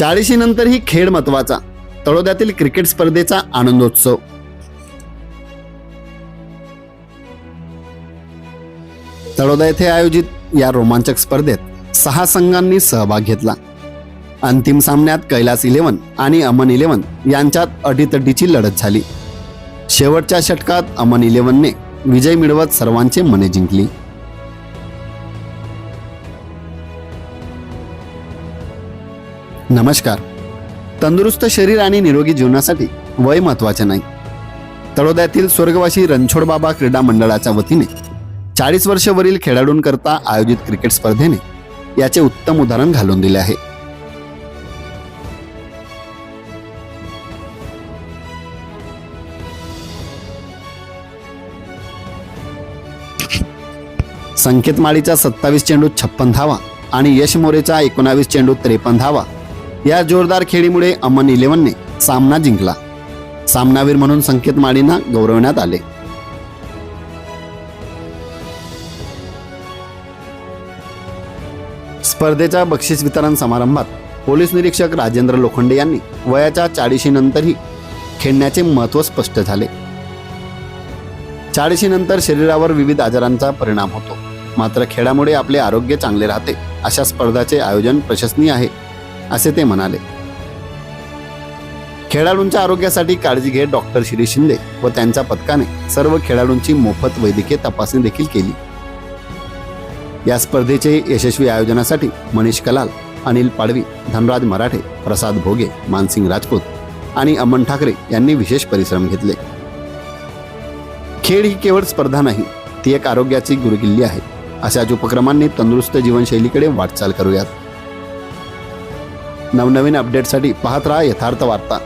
चाळीशी नंतर ही खेळ महत्त्वाचा. तळोद्यातील क्रिकेट स्पर्धेचा आनंदोत्सव. तळोदा येथे आयोजित या रोमांचक स्पर्धेत सहा संघांनी सहभाग घेतला. अंतिम सामन्यात कैलास इलेव्हन आणि अमन इलेव्हन यांच्यात अटीतटीची लढत झाली. शेवटच्या षटकात अमन इलेव्हनने विजय मिळवत सर्वांचे मने जिंकली. नमस्कार. तंदुरुस्त शरीर आणि निरोगी जीवनासाठी वय महत्त्वाचे नाही. तळोद्यातील स्वर्गवासी रणछोड बाबा क्रीडा मंडळाच्या वतीने चाळीस वर्षवरील खेळाडूंकरता आयोजित क्रिकेट स्पर्धेने याचे उत्तम उदाहरण घालून दिले आहे. संकेत माळीचा सत्तावीस चेंडूत छप्पन धावा आणि यश मोरेचा एकोणावीस चेंडूत त्रेपन्न धावा या जोरदार खेळीमुळे अमन इलेव्हनने सामना जिंकला. सामनावीर म्हणून संकेत माळींना गौरवण्यात आले. स्पर्धेच्या बक्षीस वितरण समारंभात पोलीस निरीक्षक राजेंद्र लोखंडे यांनी वयाच्या चाळीशी नंतरही खेळण्याचे महत्त्व स्पष्ट झाले. चाळीशी नंतर शरीरावर विविध आजारांचा परिणाम होतो. मात्र खेळामुळे आपले आरोग्य चांगले राहते अशा स्पर्धाचे आयोजन प्रशंसनीय आहे. असे ते म्हणाले. खेळाडूंच्या आरोग्यासाठी काळजी घेत डॉक्टर श्री शिंदे व त्यांच्या पथकाने सर्व खेळाडूंची मोफत वैद्यकीय तपासणी देखील केली. या स्पर्धेचे यशस्वी आयोजनासाठी मनीष कलाल अनिल पाडवी धनराज मराठे प्रसाद भोगे मानसिंग राजपूत आणि अमन ठाकरे यांनी विशेष परिश्रम घेतले. खेळ ही केवळ स्पर्धा नाही ती एक आरोग्याची गुरुकिल्ली आहे. अशाच उपक्रमांनी तंदुरुस्त जीवनशैलीकडे वाटचाल करूयात. नवनवीन अपडेटसाठी पाहत राहा यथार्थ वार्ता.